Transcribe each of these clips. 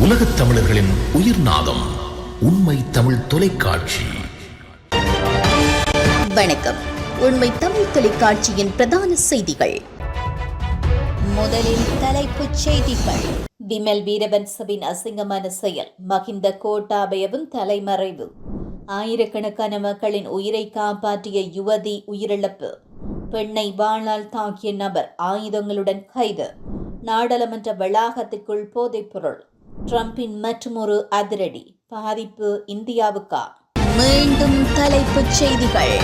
உலகத் தமிழர்களின் உயிர் நாதம் உண்மை தமிழ் தொலைக்காட்சி. வணக்கம். உண்மை தமிழ் தொலைக்காட்சியின் பிரதான செய்திகள். முதலில் தலைப்புச் செய்திகள். விமல் வீரவன்சவின் அசிங்கமான செயல் மகிந்த கோட்டாபயவும் தலைமறைவு. ஆயிரக்கணக்கான மக்களின் உயிரை காப்பாற்றிய யுவதி உயிரிழப்பு. பெண்ணை வாழால் தாக்கிய நபர் ஆயுதங்களுடன் கைது. நாடாளுமன்ற வளாகத்திற்குள் போதைப்பொருள் ட்ரம்பின் மற்றொரு அதிரடி பாதிப்பு இந்தியாவுக்கா? மீண்டும் தலைப்புச் செய்திகள்.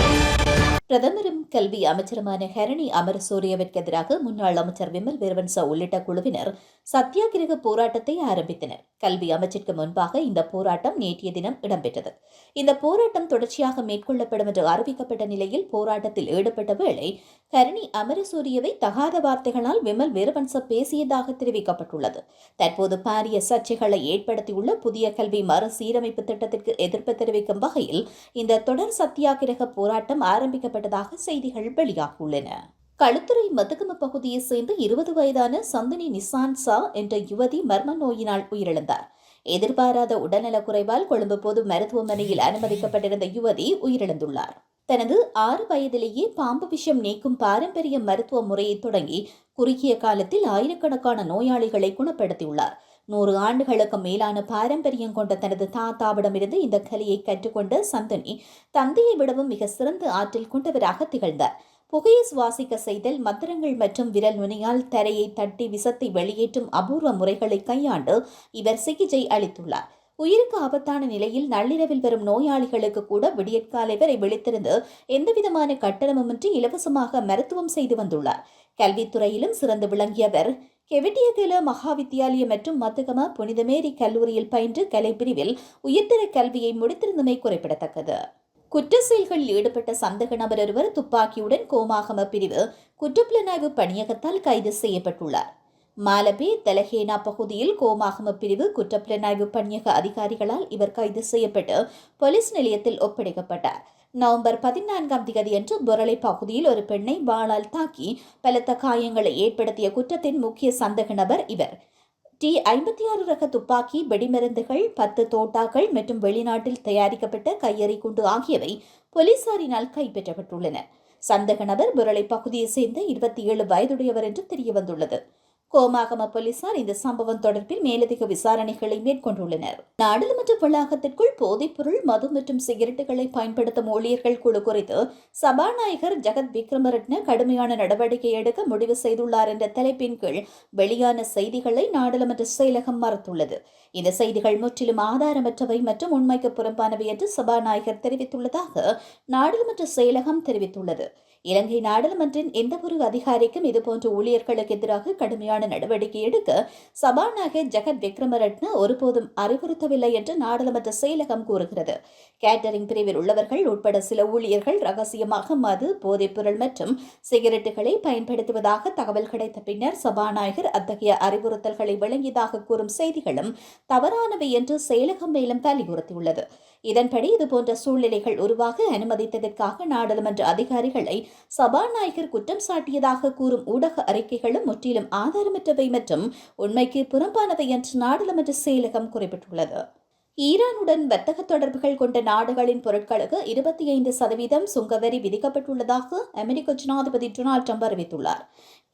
பிரதமரும் கல்வி அமைச்சருமான ஹரணி அமரசூரியவிற்கு எதிராக முன்னாள் அமைச்சர் விமல் வீரவன்சா உள்ளிட்ட குழுவினர் சத்தியாகிரக போராட்டத்தை ஆரம்பித்தனர். கல்வி அமைச்சிற்கு முன்பாக இந்த போராட்டம் நேற்றைய தினம் இடம்பெற்றது. இந்த போராட்டம் தொடர்ச்சியாக மேற்கொள்ளப்படும் என்று அறிவிக்கப்பட்ட நிலையில் போராட்டத்தில் ஈடுபட்ட வேளை ஹரணி அமரசூரியவை தகாத வார்த்தைகளால் விமல் வீரவன்ச பேசியதாக தெரிவிக்கப்பட்டுள்ளது. தற்போது பாரிய சர்ச்சைகளை ஏற்படுத்தியுள்ள புதிய கல்வி மறுசீரமைப்பு திட்டத்திற்கு எதிர்ப்பு தெரிவிக்கும் வகையில் இந்த தொடர் சத்தியாகிரக போராட்டம் ஆரம்பிக்கப்பட்டதாக செய்திகள் வெளியாகியுள்ளன. களுத்துறை மதுகம பகுதியைச் சேர்ந்த இருபது வயதான சந்தினி நிசான்சா என்ற யுவதி மர்ம நோயினால் உயிரிழந்தார். எதிர்பாராத உடல்நலக் குறைவால் கொழும்பு பொது மருத்துவமனையில் அனுமதிக்கப்பட்டிருந்த யுவதி உயிரிழந்துள்ளார். தனது ஆறு வயதிலேயே பாம்பு விஷம் நீக்கும் பாரம்பரிய மருத்துவ முறையை தொடங்கி குறுகிய காலத்தில் ஆயிரக்கணக்கான நோயாளிகளை குணப்படுத்தியுள்ளார். நூறு ஆண்டுகளுக்கு மேலான பாரம்பரியம் கொண்ட தனது தாத்தாவிடமிருந்து இந்த கலையை கற்றுக்கொண்ட சந்தனி தந்தையை விடவும் மிக சிறந்த ஆற்றல் கொண்டவராக திகழ்ந்தார். புகையை சுவாசிக்க செய்தல் மந்திரங்கள் மற்றும் விரல் நுனியால் தரையை தட்டி விசத்தை வெளியேற்றும் அபூர்வ முறைகளை கையாண்டு இவர் சிகிச்சை அளித்துள்ளார். உயிருக்கு ஆபத்தான நிலையில் நள்ளிரவில் வரும் நோயாளிகளுக்கு கூட விடியற்காலை வரை விழித்திருந்து எந்தவிதமான கட்டணமுமின்றி இலவசமாக மருத்துவம் செய்து வந்துள்ளார். கல்வித்துறையிலும் சிறந்து விளங்கியவர் கெவிட்டியகல மகா வித்தியாலயம் மற்றும் மத்துகம புனித மேரி கல்லூரியில் பயின்று கலைப்பிரிவில் உயர்தர கல்வியை முடித்திருந்தமை குறிப்பிடத்தக்கது. குற்ற செயல்களில் ஈடுபட்ட சந்தேக நபர் ஒருவர் துப்பாக்கியுடன் கோமாகம பிரிவு குற்றப்புலனாய்வு பணியகத்தால் கைது செய்யப்பட்டுள்ளார். மாலபே தெலஹேனா பகுதியில் கோமாகம பிரிவு குற்றப்புலனாய்வு பணியக அதிகாரிகளால் இவர் கைது செய்யப்பட்டு போலீஸ் நிலையத்தில் ஒப்படைக்கப்பட்டார். நவம்பர் பதினான்காம் தேதியன்று பொரளை பகுதியில் ஒரு பெண்ணை வாளால் தாக்கி பலத்த காயங்களை ஏற்படுத்திய குற்றத்தின் முக்கிய சந்தக நபர் இவர். டி ஐம்பத்தி ஆறு ரக துப்பாக்கி வெடிமருந்துகள் பத்து தோட்டாக்கள் மற்றும் வெளிநாட்டில் தயாரிக்கப்பட்ட கையெறி குண்டு ஆகியவை போலீசாரினால் கைப்பற்றப்பட்டுள்ளன. சந்தக நபர் புரளை பகுதியை சேர்ந்த இருபத்தி ஏழு வயதுடையவர் என்று தெரியவந்துள்ளது. கோமாகம போலீசார் இந்த சம்பவம் தொடர்பில் மேலதிக விசாரணைகளை மேற்கொண்டுள்ளனர். நாடாளுமன்ற வளாகத்திற்குள் போதைப்பொருள் மது மற்றும் சிகரெட்டுகளை பயன்படுத்தும் ஊழியர்கள் குழு குறித்து சபாநாயகர் ஜெகத் விக்ரமரட்ன கடுமையான நடவடிக்கை எடுக்க முடிவு செய்துள்ளார் என்ற தலைப்பின் கீழ் வெளியான செய்திகளை நாடாளுமன்ற செயலகம் மறுத்துள்ளது. இந்த செய்திகள் முற்றிலும் ஆதாரமற்றவை மற்றும் உண்மைக்கு புறம்பானவை என்று சபாநாயகர் தெரிவித்துள்ளதாக நாடாளுமன்ற செயலகம் தெரிவித்துள்ளது. இலங்கை நாடாளுமன்றின் எந்தவொரு அதிகாரிக்கும் இதுபோன்ற ஊழியர்களுக்கு எதிராக கடுமையான நடவடிக்கை எடுக்க சபாநாயகர் ஜெகத் விக்ரமரட்ன ஒருபோதும் அறிவுறுத்தவில்லை என்று நாடாளுமன்ற செயலகம் கூறுகிறது. கேட்டரிங் பிரிவில் உள்ளவர்கள் உட்பட சில ஊழியர்கள் ரகசியமாக மது போதைப்பொருள் மற்றும் சிகரெட்டுகளை பயன்படுத்துவதாக தகவல் கிடைத்த பின்னர் சபாநாயகர் அத்தகைய அறிவுறுத்தல்களை வழங்கியதாக கூறும் செய்திகளும் தவறானவை என்று செயலகம் மேலும் வலியுறுத்தியுள்ளது. இதன்படி இதுபோன்ற சூழ்நிலைகள் உருவாக அனுமதித்ததற்காக நாடாளுமன்ற அதிகாரிகளை சபாநாயகர் குற்றம் சாட்டியதாக கூறும் ஊடக அறிக்கைகளும் முற்றிலும் ஆதார ஆதாரமற்றவை மற்றும் உண்மைக்கு புறம்பானவை என்று நாடாளுமன்ற செயலகம் குறிப்பிட்டுள்ளது. ஈரானுடன் வர்த்தக தொடர்புகள் கொண்ட நாடுகளின் பொருட்களுக்கு இருபத்தி ஐந்து சதவீதம் சுங்கவரி விதிக்கப்பட்டுள்ளதாக அமெரிக்க ஜனாதிபதி டொனால்ட் ட்ரம்ப் அறிவித்துள்ளார்.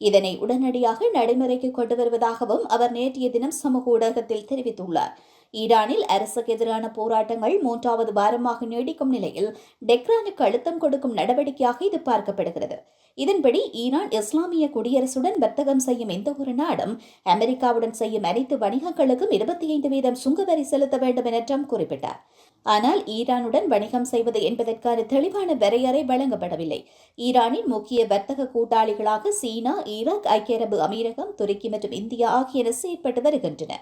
இதனை உடனடியாக நடைமுறைக்கு கொண்டு வருவதாகவும் அவர் நேற்றைய தினம் சமூக ஊடகத்தில் தெரிவித்துள்ளார். ஈரானில் அரசுக்கு எதிரான போராட்டங்கள் மூன்றாவது வாரமாக நீடிக்கும் நிலையில் டெக்ரானுக்கு அழுத்தம் கொடுக்கும் நடவடிக்கையாக இது பார்க்கப்படுகிறது. இதன்படி ஈரான் இஸ்லாமிய குடியரசுடன் வர்த்தகம் செய்யும் எந்த ஒரு நாடும் அமெரிக்காவுடன் செய்யும் அனைத்து வணிகங்களுக்கும் இருபத்தி ஐந்து வீதம் சுங்கவரி செலுத்த வேண்டும் என ட்ரம்ப் குறிப்பிட்டார். ஆனால் ஈரானுடன் வணிகம் செய்வது என்பதற்கான தெளிவான வரையறை வழங்கப்படவில்லை. ஈரானின் முக்கிய வர்த்தக கூட்டாளிகளாக சீனா ஈராக் ஐக்கிய அரபு அமீரகம் துருக்கி மற்றும் இந்தியா ஆகியன செயற்பட்டு வருகின்றன.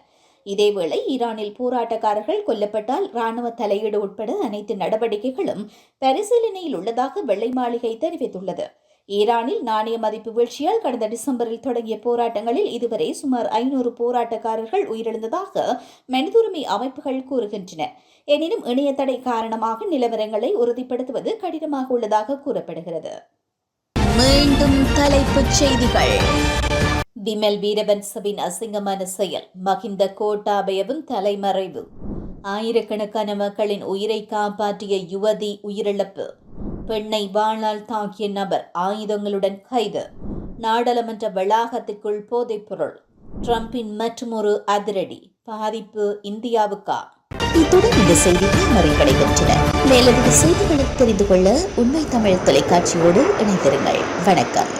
இதேவேளை ஈரானில் போராட்டக்காரர்கள் கொல்லப்பட்டால் ராணுவ தலையீடு உட்பட அனைத்து நடவடிக்கைகளும் பரிசீலனையில் உள்ளதாக வெள்ளை மாளிகை தெரிவித்துள்ளது. ஈரானில் நாணய மதிப்பு வீழ்ச்சியால் கடந்த டிசம்பரில் தொடங்கிய போராட்டங்களில் இதுவரை சுமார் ஐநூறு போராட்டக்காரர்கள் உயிரிழந்ததாக மனிதுரிமை அமைப்புகள் கூறுகின்றன. எனினும் இணைய தடை காரணமாக நிலவரங்களை உறுதிப்படுத்துவது கடினமாக உள்ளதாக கூறப்படுகிறது. மீண்டும் தலைப்புச் செய்திகள். விமல் வீரவன்சவின் அசிங்கமான செயல். மகிந்த கோட்டாபயவும் தலைமறைவு. ஆயிரக்கணக்கான மக்களின் உயிரை காப்பாற்றிய யுவதி உயிரிழப்பு. பெண்ணை வாழால் தாக்கிய நபர் ஆயுதங்களுடன் கைது. நாடாளுமன்ற வளாகத்திற்குள் போதைப்பொருள். ட்ரம்பின் மற்றொரு அதிரடி. பாதிப்பு இந்தியாவுக்கா? இத்துடன் இந்த செய்திகள் நிறைவடைகின்றன மேலதிக செய்திகளை தெரிந்து கொள்ள உண்மை தமிழ் தொலைக்காட்சியோடு இணைந்திருங்கள். வணக்கம்.